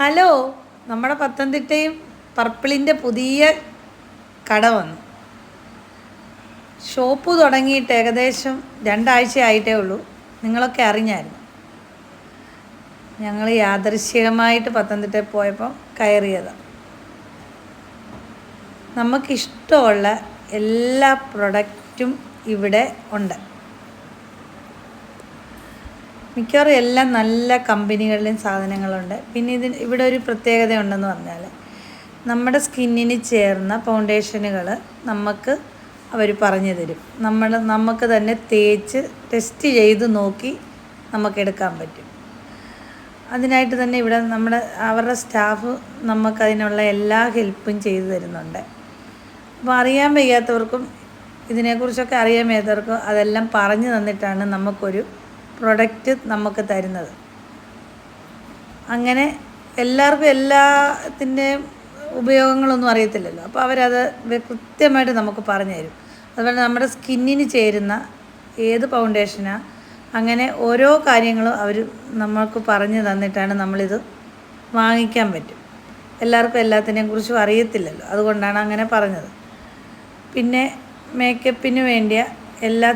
Hello നമ്മുടെ പത്തനംതിട്ടയും പർപ്പിളിന്റെ പുതിയ കട വന്നു. ഷോപ്പ് തുടങ്ങിയിട്ട് ഏകദേശം രണ്ടാഴ്ച ആയിട്ടേ ഉള്ളൂ. നിങ്ങളൊക്കെ അറിഞ്ഞായിരുന്നു. ഞങ്ങൾ യാദൃശ്ചികമായിട്ട് പത്തനംതിട്ട പോയപ്പോൾ കയറിയതാണ് നമുക്കിഷ്ടമുള്ള എല്ലാ പ്രൊഡക്റ്റും ഇവിടെ ഉണ്ട്. മിക്കവാറും എല്ലാം നല്ല കമ്പനികളിലെയും സാധനങ്ങളുണ്ട്. പിന്നെ ഇതിന് ഇവിടെ ഒരു പ്രത്യേകത ഉണ്ടെന്ന് പറഞ്ഞാൽ നമ്മുടെ സ്കിന്നിന് ചേർന്ന ഫൗണ്ടേഷനുകൾ നമുക്ക് അവർ പറഞ്ഞു തരും. നമ്മൾ നമുക്ക് തന്നെ തേച്ച് ടെസ്റ്റ് ചെയ്ത് നോക്കി നമുക്കെടുക്കാൻ പറ്റും. അതിനായിട്ട് തന്നെ ഇവിടെ നമ്മുടെ അവരുടെ സ്റ്റാഫ് നമുക്കതിനുള്ള എല്ലാ ഹെൽപ്പും ചെയ്തു തരുന്നുണ്ട്. അപ്പോൾ അറിയാൻ വയ്യാത്തവർക്കും ഇതിനെക്കുറിച്ചൊക്കെ അറിയാൻ വയ്യാത്തവർക്കും അതെല്ലാം പറഞ്ഞു തന്നിട്ടാണ് നമുക്കൊരു പ്രൊഡക്റ്റ് നമുക്ക് തരുന്നത്. അങ്ങനെ എല്ലാവർക്കും എല്ലാത്തിന്റെയും ഉപയോഗങ്ങളൊന്നും അറിയത്തില്ലല്ലോ. അപ്പോൾ അവരത് കൃത്യമായിട്ട് നമുക്ക് പറഞ്ഞു തരും. അതുപോലെ നമ്മുടെ സ്കിന്നിന് ചേരുന്ന ഏത് ഫൗണ്ടേഷനാണ് അങ്ങനെ ഓരോ കാര്യങ്ങളും അവർ നമ്മൾക്ക് പറഞ്ഞു തന്നിട്ടാണ് നമ്മളിത് വാങ്ങിക്കാൻ പറ്റും. എല്ലാവർക്കും എല്ലാത്തിനെയും കുറിച്ചും അറിയത്തില്ലല്ലോ. അതുകൊണ്ടാണ് അങ്ങനെ പറഞ്ഞത്. പിന്നെ മേക്കപ്പിന് വേണ്ടിയ എല്ലാ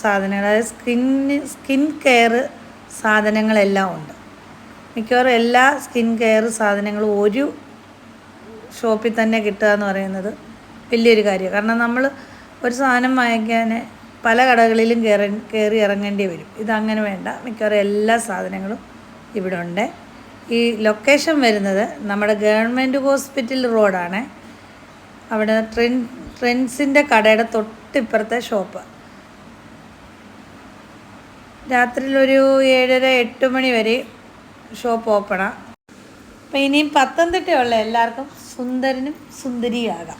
സാധനങ്ങളും അതായത് സ്കിന്ന് സ്കിൻ കെയർ സാധനങ്ങളെല്ലാം ഉണ്ട്. മിക്കവാറും എല്ലാ സ്കിൻ കെയർ സാധനങ്ങളും ഒരു ഷോപ്പിൽ തന്നെ കിട്ടുക എന്ന് പറയുന്നത് വലിയൊരു കാര്യമാണ്. കാരണം നമ്മൾ ഒരു സാധനം വാങ്ങിക്കാൻ പല കടകളിലും കയറി കയറി ഇറങ്ങേണ്ടി വരും. ഇതങ്ങനെ വേണ്ട. മിക്കവാറും എല്ലാ സാധനങ്ങളും ഇവിടെ ഉണ്ട്. ഈ ലൊക്കേഷൻ വരുന്നത് നമ്മുടെ ഗവൺമെന്റ് ഹോസ്പിറ്റൽ റോഡാണ്. അവിടെ ട്രെൻ ട്രെൻസിന്റെ കടയുടെ തൊട്ടിപ്പുറത്തെ ഷോപ്പ്. രാത്രിയിൽ ഒരു ഏഴര എട്ട് മണി വരെ ഷോപ്പ് ഓപ്പണാണ് അപ്പം ഇനിയും പത്തനംതിട്ടയുള്ള എല്ലാവർക്കും സുന്ദരനും സുന്ദരിയാകാം